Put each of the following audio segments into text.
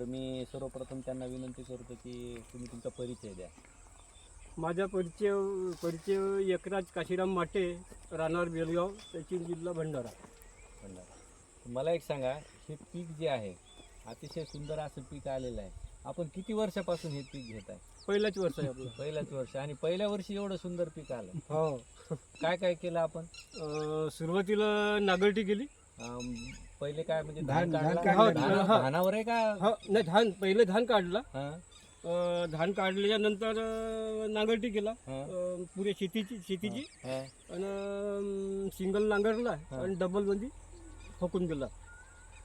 मी सर्वप्रथम त्यांना विनंती करतो की तुम्ही तुमचा परिचय द्या. माझा परिचय परिचय एकराज काशीराम माटे राहणार बेलगाव सचिन जिल्हा भंडारा. भंडारा. मला एक सांगा हे पीक जे आहे अतिशय सुंदर असं पीक आलेलं आहे. आपण किती वर्षापासून हे पीक घेत आहे? पहिलाच वर्ष आहे आपलं. पहिल्याच वर्ष. आणि पहिल्या वर्षी एवढं सुंदर पीक आलं. हो. काय काय केलं आपण? सुरुवातीला नागरटी केली. पहिले काय म्हणजे धान- धान काढला? काढलं. धाना- हा. धानावर आहे का? हो नाही धान पहिले धान काढला. हा, अं, धान काढल्याच्या नंतर अं, नांगरटी केला. हा, अं, पुऱ्या शेतीची शेतीची. हा. आणि सिंगल नांगरला हा. आणि डबलमध्ये फोकून दिला.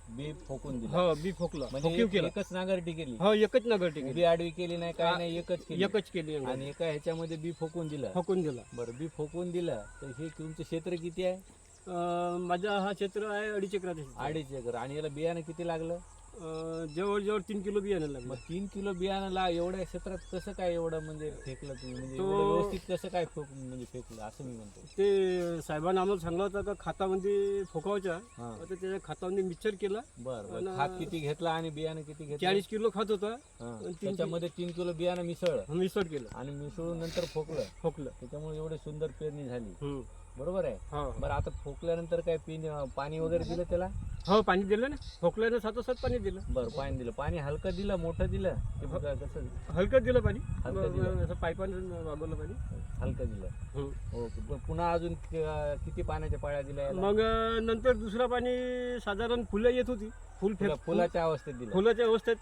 बी फोकून दिलं. हो बी फोकला. म्हणजे फोकीव एक- केला. एकच नांगरटी केली. हो एकच नांगरटी केली. आडवी केली नाही काय हा. नाही एकच केली. एकच केली आणि एका ह्याच्यामध्ये बी फोकून दिलं. फोकून दिला. बरं बी फोकून दिलं. तर हे तुमचं क्षेत्र किती आहे? माझा हा क्षेत्र आहे अडीच एकराचा क्षेत्र. अडीच एकर. आणि याला बियाणं किती लागलं? अं, जवळजवळ तीन किलो बियाणं लागलं. मग तीन किलो बियाणं ला एवढ्या क्षेत्रात कसं काय एवढं म्हणजे फेकलं तुम्ही? म्हणजे तो- एवढं व्यवस्थित कसं काय फोक म्हणजे फेकलं? असं मी म्हणतो ते साहेबांना आम्हाला सांगला होता का खातामध्ये फोकावच्या हा. आता त्याच्या खातामध्ये मिक्सर केला. बरं बरं. आणि- खात किती घेतला आणि बियाणं किती घेतलं? चाळीस किलो खात होता. हा. त्याच्यामध्ये तीन किलो बियाणं मिसळलं मिक्सर केलं. आणि मिसळून नंतर फोकलं. फोकलं. त्याच्यामुळे एवढी सुंदर पेरणी झाली. हम्म. बरोबर आहे? हो. बरं आता फोकल्यानंतर काय पिन पाणी वगैरे दिलं त्याला? हो पाणी दिलं ना. फोकल्यानं सातोसात पाणी दिलं. बरं पाणी दिलं. पाणी हलकं दिलं मोठं दिलं? ते बघा कसं हलकं दिलं पाणी. हलकं दिलं. असं पाईपानं वागवलं पाणी. हलकं दिलं. हम्म. ओके पुन्हा अजून किती पाण्याच्या पाळ्या दिल्या? मग नंतर दुसरं पाणी साधारण फुलं येत होती. फुल फुलाच्या अवस्थेत दिलं. फुलाच्या अवस्थेत.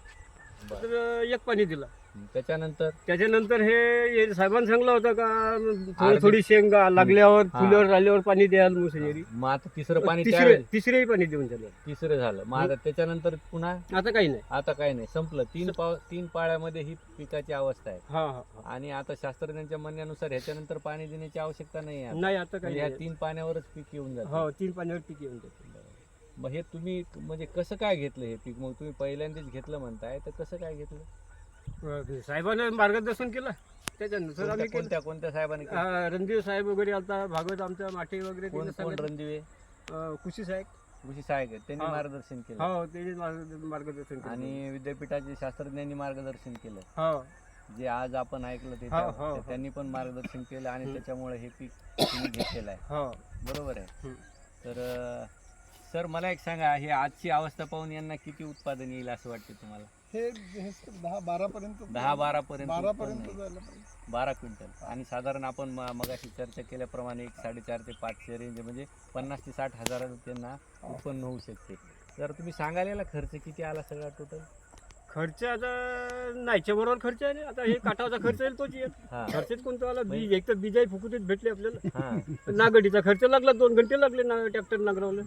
बरं. तर एक पाणी दिलं. त्याच्यानंतर त्याच्यानंतर हे साहेबांनी सांगलं होतं का थोडी थोडी शेंग लागल्यावर हा. फुल्यावर राहिल्यावर पाणी द्याल मुसळी मग आता तिसरं पाणी तिसरे त्यावेळेस तिसरेही पाणी देऊन झालं. तिसरं झालं. मग आता त्याच्यानंतर पुन्हा आता काही नाही. आता काय नाही. संपलं. तीन पाव तीन पाळ्यामध्ये ही पिकाची अवस्था आहे. हा हा हा. आणि आता शास्त्रज्ञांच्या म्हणण्यानुसार ह्याच्यानंतर पाणी देण्याची आवश्यकता नाही आहे नाही आता म्हणजे काही ह्या नाही. तीन पाण्यावरच पीक येऊन जातं. हो तीन पाण्यावर पीक येऊन जाते. मग हे तुम्ही म्हणजे कसं काय घेतलं हे पीक? मग तुम्ही पहिल्यांदाच घेतलं म्हणताय तर कसं काय घेतलं? साहेबांना मार्गदर्शन केलं. त्याच्यानुसार कोणत्या आम्ही केलं. कोणत्या कोणत्या साहेबांनी केलं? अं, रणजीव साहेब वगैरे आता भागवत आमच्या माटे वगैरे कोण त्यांनी कोण सांगितलं. रणदिवे अं, कुशी साहेब. कृषी सहाय्यक आहेत. त्यांनी हा. मार्गदर्शन केलं. हो ते मार्गदर्शन केलं. आणि विद्यापीठाचे शास्त्रज्ञांनी मार्गदर्शन केलं. हो. जे आज आपण ऐकलं ते हो, त्या- हो, ते हो. त्यांनी पण मार्गदर्शन केलं आणि. त्याच्यामुळे हे पीक तुम्ही घेतलेलं आहे. हो. बरोबर आहे. हम्म. तर अं, सर मला एक सांगा हे आजची अवस्था पाहून यांना किती उत्पादन येईल असं वाटतं तुम्हाला? हे हे दहा बारा पर्यंत दहा बारा पर्यंत बारा उत्पन्न पर्यंत पाहिजे. बारा क्विंटल. आणि साधारण आपण म- मगाशी चर्चा केल्याप्रमाणे एक साडेचार ते पाचशे रेंज म्हणजे पन्नास ते साठ हजार त्यांना उत्पन्न होऊ शकते. जर तुम्ही सांगायला खर्च किती आला सगळा टोटल खर्च आता नाहीच्या बरोबर खर्च आहे ना. आता हे काटाचा खर्च येईल तोच येईल. हा. खर्चच कोणतं आला? बीज. एक तर बीजाही फुकुटीत भेटले आपल्याला. हा. नागडीचा खर्च लागला दोन घंटे लागले ना ट्रॅक्टर नागरावले.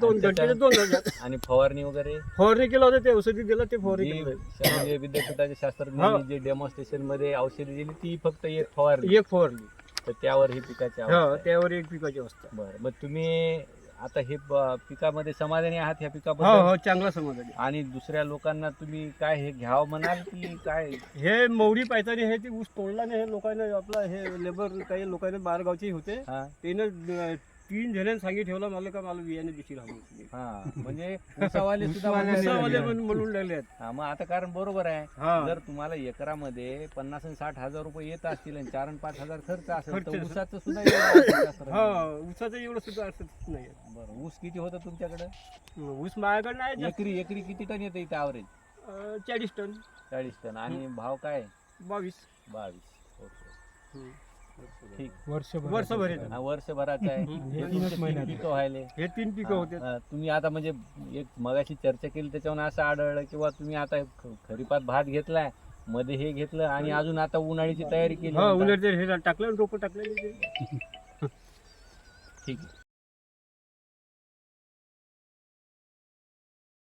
दोन घंटे दोन हजार. आणि फवारणी वगैरे? फवारणी केला होता ते औषधी दिला ते फवारणी जी केलं. विद्यापीठाच्या शास्त्रज्ञांनी जे डेमॉन्स्ट्रेशनमध्ये औषधी दिली ती फक्त एक फवारली. एक फवारली. तर त्यावर ही पिकाची हा आहे. त्यावर एक पिकाची अवस्था बरं मग तुम्ही आता हे ब- पिकामध्ये समाधानी आहात ह्या हो पिकाबद्दल? हो चांगला समज आली आणि दुसऱ्या लोकांना तुम्ही काय हे घ्यावं म्हणाल की काय? हे मौरी पायतानी हे ते ऊस तोडला नाही हे लोकांना आपला हे लेबर काही लोकांना बाहेर गावचे होते. हा. त्यानं तीन जणांनी सांगी ठेवला मला का मला बियाणे दिशी हा म्हणजे उसावाले सुद्धा म्हणून राहून राहिले. म्हणून लागले आहेत हा मग आता कारण बरोबर आहे. जर तुम्हाला एकरामध्ये पन्नास आणि साठ हजार रुपये येत असतील आणि चार आणि पाच हजार खर्च असेल तर. ऊसाचं सुद्धा? हा ऊसाचं एवढं सुद्धा असत नाही. बरं ऊस किती होतं तुमच्याकडे? ऊस माझ्याकडे नाही. एकरी एकरी किती टन येतं इथे ॲव्हरेज अं, चाळीस टन. चाळीस टन. आणि भाव काय? बावीस. बावीस. ओके. ठीक वर्षभर वर्षभर येतं. हा वर्षभराचा आहे हम्म. हे तीनच तुमचे तीन महिन्यात. पिकं व्हायले हे तीन पिकं होते हा, तुम्ही आता म्हणजे एक मगाशी चर्चा केली त्याच्यावर असं आढळलं किंवा तुम्ही आता ख- खरीपात भात घेतलायमध्ये हे घेतलं आणि अजून आता उन्हाळ्याची तयारी केली हा म्हणता. हे टाकलं रोपं टाकलं ठीक आहे